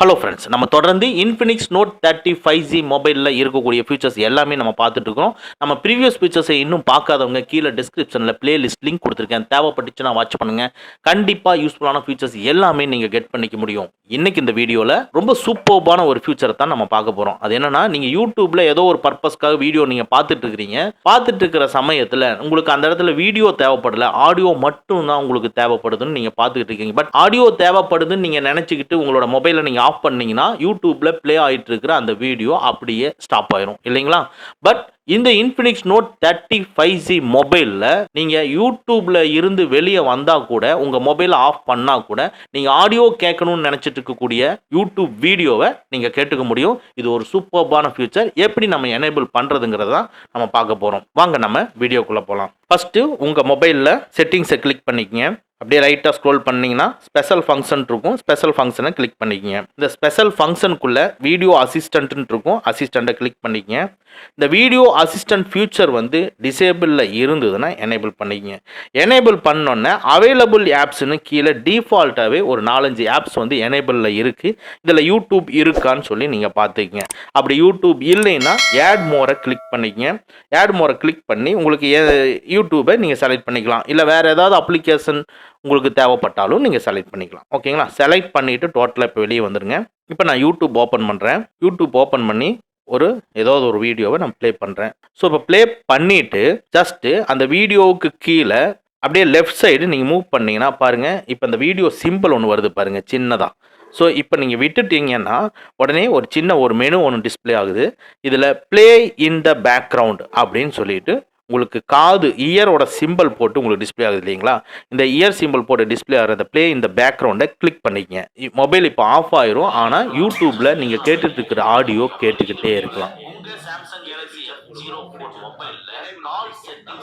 Hello friends நம்ம தொடர்ந்து Infinix Note thirty five G மொபைலில் இருக்கக்கூடிய ஃபீச்சர்ஸ் எல்லாமே நம்ம பார்த்துட்டு இருக்கோம். நம்ம ப்ரீவியஸ் ஃபீச்சர்ஸை இன்னும் பார்க்காதவங்க கீழே டிஸ்கிரிப்ஷனில் பிளேலிஸ்ட் லிங்க் கொடுத்துருக்கேன். தேவைப்பட்டுச்சுன்னா வாட்ச் பண்ணுங்கள் கண்டிப்பாக யூஸ்ஃபுல்லான ஃபீச்சர்ஸ் எல்லாமே நீங்கள் கெட் பண்ணிக்க முடியும். இன்னைக்கு இந்த வீடியோவில் ரொம்ப சூப்பர்பான ஒரு ஃபியூச்சரை தான் நம்ம பார்க்க போகிறோம் அது என்னன்னா நீங்கள் யூடியூப்ல ஏதோ ஒரு பர்பஸ்க்காக வீடியோ நீங்கள் பார்த்துட்டு இருக்கிறீங்க. பார்த்துட்டு இருக்கிற சமயத்தில் உங்களுக்கு அந்த இடத்துல வீடியோ தேவைப்படல ஆடியோ மட்டும் தான் உங்களுக்கு தேவைப்படுதுன்னு நீங்கள் பார்த்துக்கிட்டு இருக்கீங்க. பட் ஆடியோ தேவைப்படுதுன்னு நீங்கள் நினச்சிக்கிட்டு உங்களோட மொபைலை நீங்கள் ஆஃப் பண்ணீங்கன்னா யூடியூப்ல ப்ளே ஆகிட்டு இருக்கிற அந்த வீடியோ அப்படியே ஸ்டாப் ஆயிரும். இல்லைங்களா? பட் இந்த Infinix Note thirty five G மொபைலில் நீங்கள் யூடியூப்பில் இருந்து வெளியே வந்தால் கூட உங்கள் மொபைலை ஆஃப் பண்ணால் கூட நீங்கள் ஆடியோ கேட்கணும்னு நினச்சிட்டு இருக்கக்கூடிய யூடியூப் வீடியோவை நீங்கள் கேட்டுக்க முடியும். இது ஒரு சூப்பர்பான ஃபியூச்சர் எப்படி நம்ம எனேபிள் பண்ணுறதுங்கிறத தான் நம்ம பார்க்க போகிறோம் வாங்க நம்ம வீடியோக்குள்ளே போகலாம் ஃபஸ்ட்டு உங்கள் மொபைலில் செட்டிங்ஸை கிளிக் பண்ணிக்கங்க. அப்படியே ரைட்டாக ஸ்க்ரோல் பண்ணிங்கன்னா ஸ்பெஷல் ஃபங்க்ஷன் இருக்கும். ஸ்பெஷல் ஃபங்க்ஷனை கிளிக் பண்ணிக்கங்க. இந்த ஸ்பெஷல் ஃபங்க்ஷனுக்குள்ளே வீடியோ அசிஸ்டன்ட்னு இருக்கும். அசிஸ்டண்ட்டை கிளிக் பண்ணிக்கங்க. இந்த வீடியோ அசிஸ்டன்ட் ஃபியூச்சர் வந்து டிசேபிளில் இருந்ததுன்னா எனேபிள் பண்ணிக்கங்க. எனேபிள் பண்ணோன்னே அவைலபிள் ஆப்ஸ்னு கீழே டிஃபால்ட்டாகவே ஒரு நாலஞ்சு ஆப்ஸ் வந்து எனேபிளில் இருக்குது இதில் யூடியூப் இருக்கான்னு சொல்லி நீங்கள் பார்த்துக்கங்க. அப்படி யூடியூப் இல்லைன்னா ஆட் மோரை கிளிக் பண்ணிக்கங்க. ஆட் மோரை கிளிக் பண்ணி உங்களுக்கு எ- யூடியூபை நீங்கள் செலக்ட் பண்ணிக்கலாம். இல்லை வேறு ஏதாவது அப்ளிகேஷன் உங்களுக்கு தேவைப்பட்டாலும் நீங்கள் செலக்ட் பண்ணிக்கலாம். ஓகேங்களா செலக்ட் பண்ணிவிட்டு டோட்டலாக இப்போ வெளியே வந்துடுங்க இப்போ நான் யூடியூப் ஓப்பன் பண்ணுறேன் யூடியூப் ஓப்பன் பண்ணி ஒரு ஏதாவது ஒரு வீடியோவை நான் ப்ளே பண்ணுறேன் ஸோ இப்போ ப்ளே பண்ணிவிட்டு ஜஸ்ட்டு அந்த வீடியோவுக்கு கீழே அப்படியே லெஃப்ட் சைடு நீங்கள் மூவ் பண்ணீங்கன்னா பாருங்கள் இப்போ இந்த வீடியோ சிம்பிள் ஒன்று வருது பாருங்கள் சின்னதாக ஸோ இப்போ நீங்கள் விட்டுட்டீங்கன்னா உடனே ஒரு சின்ன ஒரு மெனு ஒன்று டிஸ்ப்ளே ஆகுது. இதில் ப்ளே இன் த பேக்ரவுண்ட் அப்படின்னு சொல்லிட்டு உங்களுக்கு காது இயரோட சிம்பிள் போட்டு உங்களுக்கு டிஸ்ப்ளே ஆகுது இல்லைங்களா? இந்த இயர் சிம்பிள் போட்டு டிஸ்ப்ளே ஆகிற ப்ளே இந்த பேக்ரவுண்டை கிளிக் பண்ணிக்கங்க. மொபைல் இப்போ ஆஃப் ஆயிரும். ஆனால் யூடியூப்பில் நீங்கள் கேட்டுட்டு இருக்கிற ஆடியோ கேட்டுக்கிட்டே இருக்கலாம்.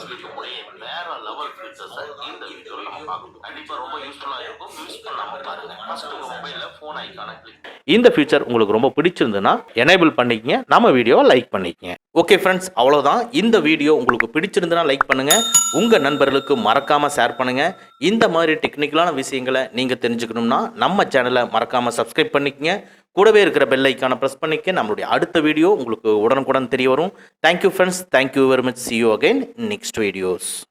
இருக்கக்கூடிய வேற லெவல் ஃபீச்சர்ஸை இந்த வீடியோவில் நம்ம பார்க்கணும். கண்டிப்பாக ரொம்ப யூஸ்ஃபுல்லாக இருக்கும். யூஸ் பண்ணாம பாருங்க. ஃபர்ஸ்ட் உங்க மொபைலில் ஃபோன் ஐக்கான கிளிக் இந்த ஃபீச்சர் உங்களுக்கு ரொம்ப பிடிச்சிருந்ததுன்னா எனேபிள் பண்ணிக்கங்க. நம்ம வீடியோவை லைக் பண்ணிக்கங்க. ஓகே ஃப்ரெண்ட்ஸ் அவ்வளோதான் இந்த வீடியோ உங்களுக்கு பிடிச்சிருந்ததுன்னா லைக் பண்ணுங்க. உங்க நண்பர்களுக்கு மறக்காம ஷேர் பண்ணுங்க. இந்த மாதிரி டெக்னிக்கலான விஷயங்களை நீங்க தெரிஞ்சுக்கணும்னா நம்ம சேனலை மறக்காம சப்ஸ்கிரைப் பண்ணிக்கங்க. கூடவே இருக்கிற பெல் ஐக்கானை ப்ரெஸ் பண்ணிக்க நம்மளுடைய அடுத்த வீடியோ உங்களுக்கு உடனுக்குடன் தெரிய வரும். Thank you friends thank you very much see you again next next videos.